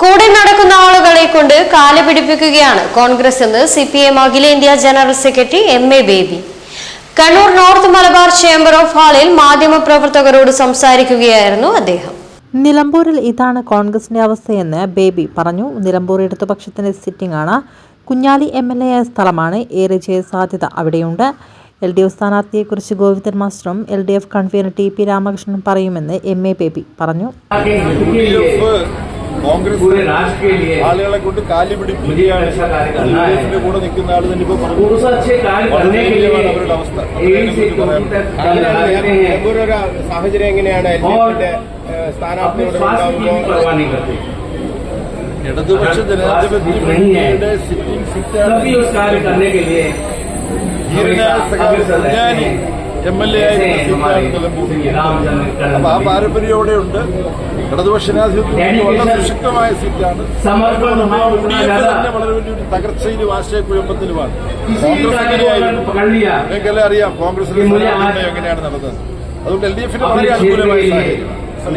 കൂടെ നടക്കുന്ന ആളുകളെ കൊണ്ട് കാൽ പിടിപ്പിക്കുകയാണ് കോൺഗ്രസ് എന്ന് സി പി എം അഖിലേന്ത്യാ general secretary M A Baby. Kannur north Malabar chamber of ഹാളിൽ മാധ്യമപ്രവർത്തകരോട് സംസാരിക്കുകയായിരുന്നു അദ്ദേഹം. നിലമ്പൂരിൽ ഇതാണ് കോൺഗ്രസിന്റെ അവസ്ഥയെന്ന് ബേബി പറഞ്ഞു. നിലമ്പൂർ ഇടതുപക്ഷത്തിന്റെ സിറ്റിംഗ് ആണ്. കുഞ്ഞാലി എം എൽ എ ആയ സ്ഥലമാണ്. ഏറെ സാധ്യത അവിടെയുണ്ട്. എൽ ഡി എഫ് സ്ഥാനാർത്ഥിയെക്കുറിച്ച് Govindan മാസ്റ്ററും L D F convener T P Ramakrishnan പറയുമെന്ന് എം എ ബേബി പറഞ്ഞു. കോൺഗ്രസ് ആളുകളെ കൊണ്ട് കാലി പിടിക്കുകയാണ് യുഡിഎഫിന്റെ കൂടെ നിൽക്കുന്ന ആൾ തന്നെ ഇപ്പോൾ അവരുടെ അവസ്ഥ. ഒരു സാഹചര്യം എങ്ങനെയാണ് എൽ ഡി എഫിന്റെ ഇടതുപക്ഷ ജനാധിപത്യയുടെ എം എൽ എ ആയിരുന്നു അപ്പൊ ആ പാരമ്പര്യം പാരമ്പര്യയോടെയുണ്ട്. ഇടതുപക്ഷനാധിപത്യം സുശക്തമായ സീറ്റാണ്. വളരെ വലിയൊരു തകർച്ചയിലും ആശയക്കുഴപ്പത്തിലുമാണ്. നിങ്ങൾക്കെല്ലാം അറിയാം കോൺഗ്രസിലെ എങ്ങനെയാണ് നടന്നത്. അതുകൊണ്ട് എൽ ഡി എഫിന് വളരെ അനുകൂലമായി സാഹചര്യം.